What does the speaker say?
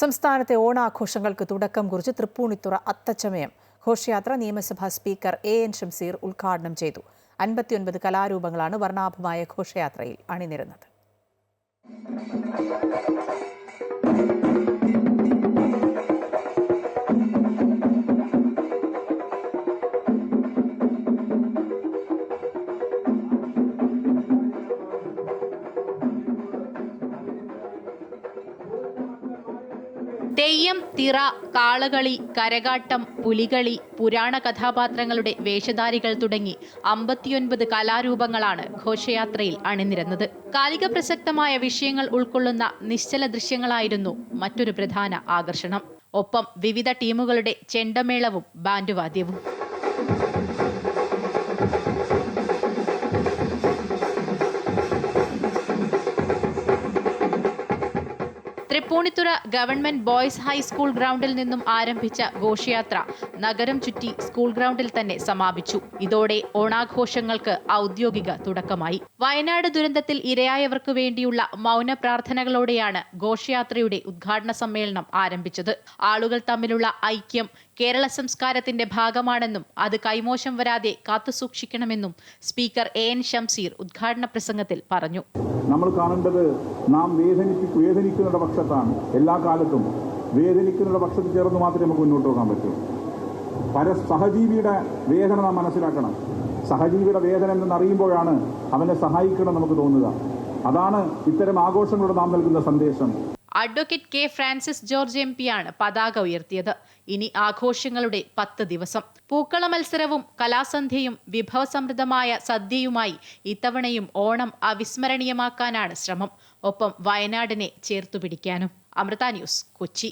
സംസ്ഥാനത്തെ ഓണാഘോഷങ്ങൾക്ക് തുടക്കം കുറിച്ച് തൃപ്പൂണിത്തുറ അത്തച്ചമയം ഘോഷയാത്ര നിയമസഭാ സ്പീക്കർ എ എൻ ഷംസീർ ഉദ്ഘാടനം ചെയ്തു. അൻപത്തിയൊൻപത് കലാരൂപങ്ങളാണ് വർണാഭമായ ഘോഷയാത്രയിൽ അണിനിരുന്നത്. തെയ്യം തിറ കാളകളി കരകാട്ടം പുലികളി പുരാണ കഥാപാത്രങ്ങളുടെ വേഷധാരികൾ തുടങ്ങി അമ്പത്തിയൊൻപത് കലാരൂപങ്ങളാണ് ഘോഷയാത്രയിൽ അണിനിരന്നത്. കാലിക പ്രസക്തമായ വിഷയങ്ങൾ ഉൾക്കൊള്ളുന്ന നിശ്ചല ദൃശ്യങ്ങളായിരുന്നു മറ്റൊരു പ്രധാന ആകർഷണം. ഒപ്പം വിവിധ ടീമുകളുടെ ചെണ്ടമേളവും ബാൻഡുവാദ്യവും. Thrippunithura government boys high school ഗ്രൗണ്ടിൽ നിന്നും ആരംഭിച്ച ഘോഷയാത്ര നഗരം ചുറ്റി സ്കൂൾ ഗ്രൗണ്ടിൽ തന്നെ സമാപിച്ചു. ഇതോടെ ഓണാഘോഷങ്ങൾക്ക് ഔദ്യോഗിക തുടക്കമായി. വയനാട് ദുരന്തത്തിൽ ഇരയായവർക്ക് വേണ്ടിയുള്ള മൗന പ്രാർത്ഥനകളോടെയാണ് ഘോഷയാത്രയുടെ ഉദ്ഘാടന സമ്മേളനം ആരംഭിച്ചത്. ആളുകൾ തമ്മിലുള്ള ഐക്യം കേരള സംസ്കാരത്തിന്റെ ഭാഗമാണെന്നും അത് കൈമോശം വരാതെ കാത്തുസൂക്ഷിക്കണമെന്നും സ്പീക്കർ എ എൻ ഷംസീർ ഉദ്ഘാടന പ്രസംഗത്തിൽ പറഞ്ഞു. നമ്മൾ കാണേണ്ടത് നാം വേദനിപ്പി വേദനിക്കുന്നവരുടെ പക്ഷത്താണ്. എല്ലാ കാലത്തും വേദനിക്കുന്നവരുടെ പക്ഷത്ത് ചേർന്ന് മാത്രമേ നമുക്ക് മുന്നോട്ട് പോകാൻ പറ്റൂ. പര സഹജീവിയുടെ വേദന നാം മനസ്സിലാക്കണം. സഹജീവിയുടെ വേദന എന്നറിയുമ്പോഴാണ് അവനെ സഹായിക്കണം നമുക്ക് തോന്നുക. അതാണ് ഇത്തരം ആഘോഷങ്ങളോട് നാം നൽകുന്ന സന്ദേശം. Advocate K Francis George M ആണ് പതാക ഉയർത്തിയത്. ഇനി ആഘോഷങ്ങളുടെ പത്ത് ദിവസം. പൂക്കള മത്സരവും കലാസന്ധ്യയും വിഭവസമൃദ്ധമായ സദ്യയുമായി ഇത്തവണയും ഓണം അവിസ്മരണീയമാക്കാനാണ് ശ്രമം. ഒപ്പം വയനാടിനെ ചേർത്തുപിടിക്കാനും. അമൃത ന്യൂസ് കൊച്ചി.